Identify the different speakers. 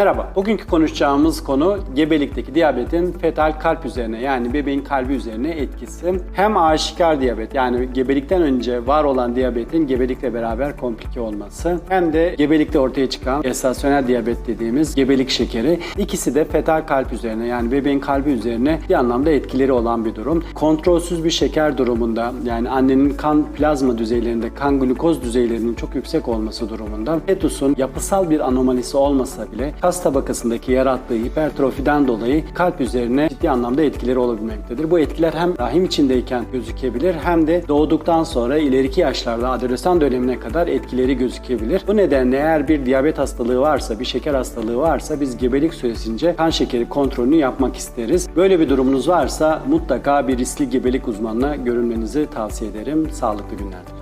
Speaker 1: Merhaba, bugünkü konuşacağımız konu gebelikteki diyabetin fetal kalp üzerine yani bebeğin kalbi üzerine etkisi. Hem aşikar diyabet yani gebelikten önce var olan diyabetin gebelikle beraber komplike olması hem de gebelikte ortaya çıkan estasyonel diyabet dediğimiz gebelik şekeri. İkisi de fetal kalp üzerine yani bebeğin kalbi üzerine bir anlamda etkileri olan bir durum. Kontrolsüz bir şeker durumunda yani annenin kan plazma düzeylerinde kan glukoz düzeylerinin çok yüksek olması durumunda fetusun yapısal bir anomalisi olmasa bile kas tabakasındaki yarattığı hipertrofiden dolayı kalp üzerine ciddi anlamda etkileri olabilmektedir. Bu etkiler hem rahim içindeyken gözükebilir hem de doğduktan sonra ileriki yaşlarda adolesan dönemine kadar etkileri gözükebilir. Bu nedenle eğer bir diyabet hastalığı varsa, bir şeker hastalığı varsa biz gebelik süresince kan şekeri kontrolünü yapmak isteriz. Böyle bir durumunuz varsa mutlaka bir riskli gebelik uzmanına görünmenizi tavsiye ederim. Sağlıklı günler.